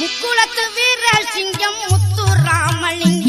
முக்குளத்து வீரர் சிங்கம் முத்து ராமலிங்கம்